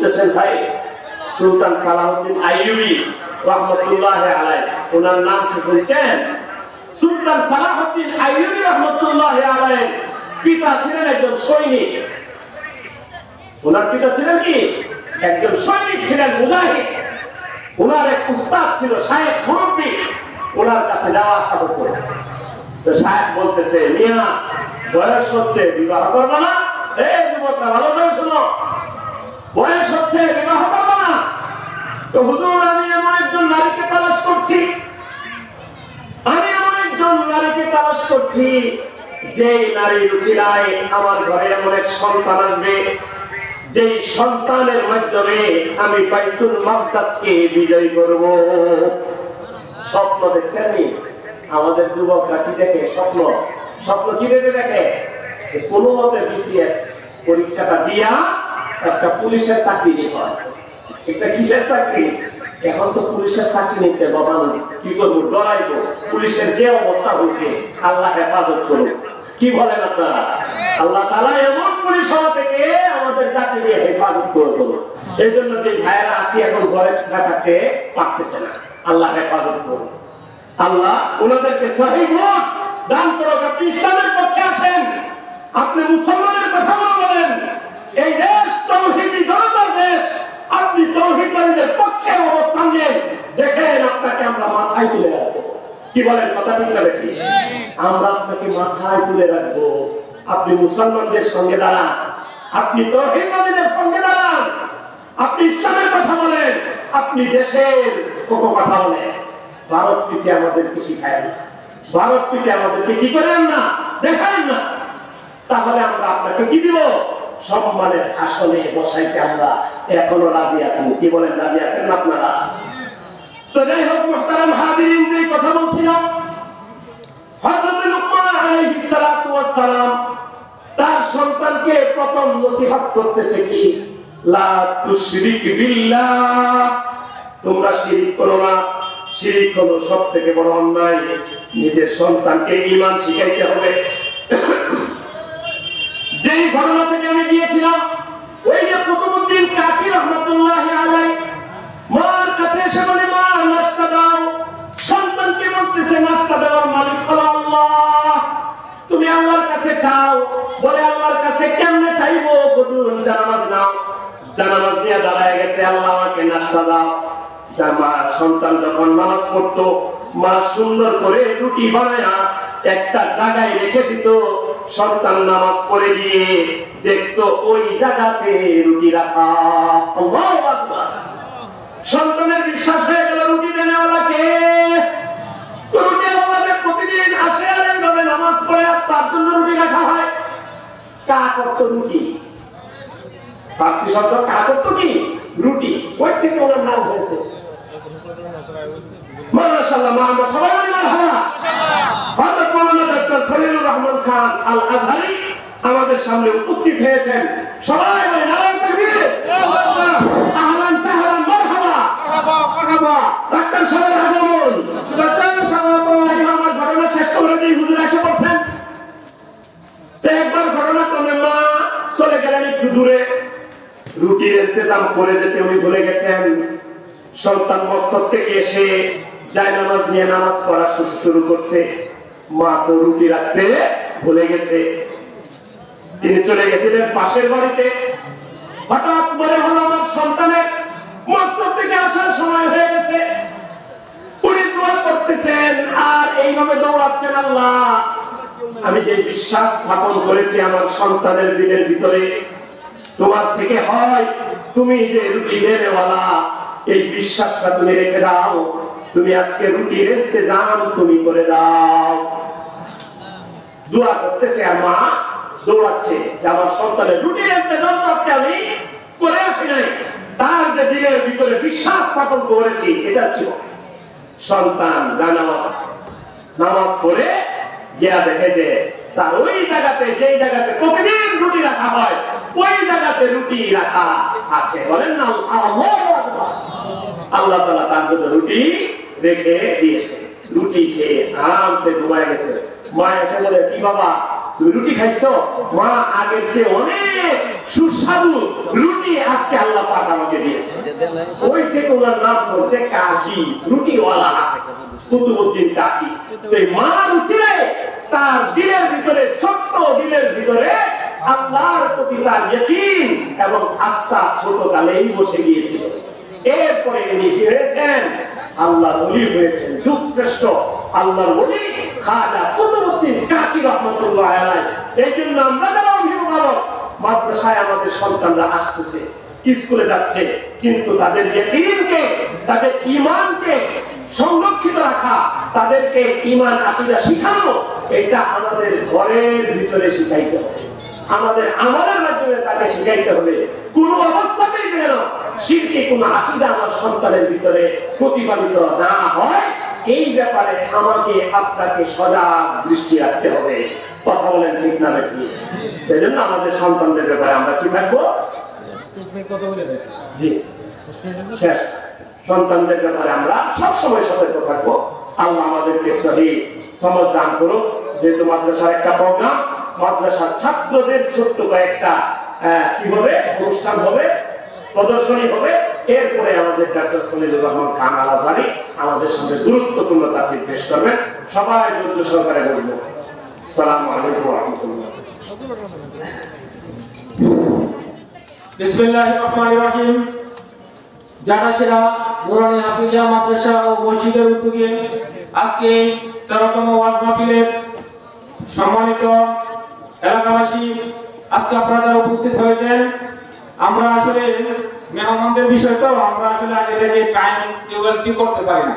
বুঝতেছেন ভাই, সুলতান সালাহুদ্দিন আইয়ুবি রহমতুল্লাহ আলাই ওনার নাম শুনছেন? সুলতান সালাহুদ্দিন আইয়ুবি রহমতুল্লাহ আলাই পিতা ছিলেন একজন সৈনিক। ওনার পিতা ছিলেন কি? একজন সৈনিক ছিলেন মুজাহিদ। ওনার এক উস্তাদ ছিল সাহেব মুরব্বী। ওনার কাছে যাওয়া আসা করতো। তো সাহেব বলতেছে, মিয়া, বয়স হচ্ছে, বিবাহ করব না? এই যুবকরা, ভালো করে বয়স হচ্ছে বিবাহ না তো হুজুর, আমি এমন একজন নারীকে তালাশ করছি। আমি এমন একজন নারীকে করছি যে উসিলায় আমার ঘরে এমন এক সন্তান আসবে। যেই সন্তানের মাধ্যমে আমি বাইতুল মাকদাসকে বিজয় করব। স্বপ্ন দেখছেন? আমাদের যুবকরা কি দেখে স্বপ্ন। স্বপ্ন কি ভেবে দেখে? যে কোনো মতে বিসিএস পরীক্ষাটা দিয়া একটা পুলিশের চাকরি নিতে হয়। এটা কিসের চাকরি? এখন তো পুলিশের চাকরি নিতে বাবা। কি করব? ডরাইবো। পুলিশের যে অবস্থা হয়েছে, আল্লাহ হেফাজত করুন কি বলেন আপনারা? আল্লাহ তালা এমন পুলিশ হওয়া থেকে আমাদের জাতিকে হেফাজত করে দেবো এই জন্য যে ভাইয়েরা আসি এখন ঘরে থাকতে পারতেছে না। আল্লাহ হেফাজত করুন আল্লাহ ওনাদেরকে সহি দান করুক। আপনি পক্ষে আছেন আপনি মুসলমানের কথা বলেন। এই দেশ তৌহিদি জনতার দেশ। আপনি তৌহিদবাদীদের পক্ষে অবস্থান নেন দেখেন আপনাকে আমরা মাথায় তুলে কি বলেন কথা ঠিক না বেশি আমরা আপনাকে মাথায় তুলে রাখব। আপনি মুসলমানদের সঙ্গে দাঁড়ান। আপনি তৌহিদবাদীদের সঙ্গে দাঁড়ান। আপনি ইসলামের কথা বলেন। আপনি দেশের কত কথা বলেন। ভারত পিঠে আমাদেরকে শিখায় না ভারত পিঠে আমাদেরকে কি করেন না? দেখান না। তাহলে আমরা আপনাকে কি দিব? সম্মানের আসনে বসাইতে আমরা এখনও রাজি আছি। কি বলেন, রাজি আছেন আপনারা? তো যাই হোক, মোহতারাম হাজিরিন যে কথা বলছিলাম তার সন্তানকে প্রথম করতেছে কি? তোমরা না। হলো সব থেকে বড় নিজের সন্তানকে ঈমান শিখাইতে হবে। যেই ঘটনা থেকে আমি গিয়েছিলাম, ওই যে কুতুবুদ্দিন কাকি রহমতুল্লাহ আলাই মার কাছে এসে বলে, মা, নাস্তা দাও। সন্তানকে বলতেছে, নাস্তা দেওয়ার মালিক হলো আল্লাহ। তুমি আল্লাহর কাছে চাও, বলে আল্লাহর কাছে কেমনে চাইব? জানামাজ নাও জানামাজ নিয়ে দাঁড়ায় গেছে, আল্লাহ, আমাকে নাস্তা দাও। মা, সন্তান যখন নামাজ পড়তো, মা সুন্দর করে রুটি বানায়া একটা জায়গায় রেখে দিত। সন্তান নামাজ পড়ে গিয়ে দেখতো ওই জায়গাতে রুটি রাখা। সন্তানের বিশ্বাস হয়ে গেল রুটি দেনেওয়ালাকে। রুটি প্রতিদিন আসে আর এইভাবে নামাজ পড়ে, আর তার জন্য রুটি রাখা হয়। কা করতো রুটি? ফার্সি শব্দ, কা করতো কি? রুটি। ওই থেকে ওনার নাম হয়েছে। মাশাআল্লাহ, মা আমরা সবাই বলি মাওলানা ডক্টর খলিলুর রহমান খান আল আজহারি আমাদের সামনে উপস্থিত হয়েছেন। সবাই নারায়ণ তাকবীর আহলান সাহলান মারহাবা। মারহাবা ডাক্তার সাহেব আগমন। ডাক্তার সাহেব আমার ঘটনা শেষ করে দিই হুজুর এসে বলছেন একবার ঘটনা ক্রমে মা চলে গেলেন একটু দূরে। রুটির ইন্তজাম করে যেতে উনি ভুলে গেছেন। সন্তান মক্তব থেকে এসে যায় নামাজ নিয়ে নামাজ পড়া শুরু করছে। মা রুটি রাখতে ভুলে গেছে। তিনি চলে গেছিলেন পাশের বাড়িতে। হঠাৎ মনে হলো, আমার সন্তানের মক্তব থেকে আসার সময় হয়ে গেছে। আর এইভাবে দৌড়াচ্ছেন আল্লাহ। আমি যে বিশ্বাস স্থাপন করেছি আমার সন্তানের দিনের ভিতরে, তোমার থেকে হয়, তুমি যে রুটি এই বিশ্বাসটা তুমি রেখে দাও। তুমি আজকে রুটির ইন্তজাম তুমি করে দাও। দোয়া করতেছে মা দৌড়াচ্ছে যে আমার সন্তানের রুটির ইন্তজাম আজকে আমি করে আসি নাই। তার যে দিনের ভিতরে বিশ্বাস স্থাপন করেছি, এটা কি হবে? সন্তান জানামাজ নামাজ পড়ে গিয়া দেখে যে তার ওই জায়গাতে, যেই জায়গাতে প্রতিদিন রুটি রাখা হয়, ওই জায়গাতে রুটি রাখা আছে। বলেন না, আল্লাহু। আল্লাহ তালা তার জন্য রুটি রেখে দিয়েছে। রুটি খেয়ে আরামসে ঘুমায় গেছে। মা এসে বলে, কি বাবা, তুমি রুটি খাইছো? মা আগের চেয়ে অনেক সুস্বাদু রুটি আজকে আল্লাহ পাক আমাকে দিয়েছে। ওই থেকে ওনার নাম হচ্ছে কাকি, রুটিওয়ালা। কুতুবুদ্দিন কাকি। মা রুচিরে তার দিলের ভিতরে, ছোট্ট দিলের ভিতরে আল্লাহর প্রতি তার এবং আস্থা ছোট কালেই বসে গিয়েছিল। এরপরে ইনি কি হয়েছেন? আল্লাহ বলি হয়েছেন যুগ শ্রেষ্ঠ আল্লাহর বলি খাজা কুতুবুদ্দিন কাকি রহমতুল্লাহ আলাইহি। এই জন্য আমরা যারা অভিভাবক, মাদ্রাসায় আমাদের সন্তানরা আসতেছে, স্কুলে যাচ্ছে, কিন্তু তাদের ইয়কিনকে, তাদের ঈমানকে সংরক্ষিত রাখা, তাদেরকে ঈমান আকীদা শিখানো, এটা আমাদের ঘরের ভিতরে শিখাইতে হবে। আমাদের আমলের মাধ্যমে তাকে শিখাইতে হবে। কোন অবস্থাতেই যেন শিরকে কোন আকীদা আমার সন্তানের ভিতরে প্রতিপালিত না হয়, এই ব্যাপারে আমাকে আপনাকে সজাগ দৃষ্টি রাখতে হবে। কথা বলেন ঠিক না নাকি? সেই জন্য আমাদের সন্তানদের ব্যাপারে আমরা কি থাকব? জি। শেষ। সন্তানদের ব্যাপারে আমরা সবসময় সতর্ক থাকব। আল্লাহ আমাদেরকে সহি সমাজ দান করুন যেহেতু মাদ্রাসার একটা প্রোগ্রাম মাদ্রাসার ছাত্রদের ছোট্ট কয়েকটা কি হবে? অনুষ্ঠান হবে। প্রদর্শনী হবে। এরপরে আমাদের ডাক্তার খলিলুর রহমান খান আল আজহারি আমাদের সামনে গুরুত্বপূর্ণ তাফিক পেশ করবেন। সবাই ধৈর্য সহকারে বলব। সালাম আলাইকুম রহমতুল্লাহ। সম্মানিত এলাকাবাসী আজকে আপনারা উপস্থিত হয়েছেন আমরা আসলে মেহমানদের বিষয় তো আমরা আসলে আগে থেকে টাইম টেবিল ঠিক করতে পারি না।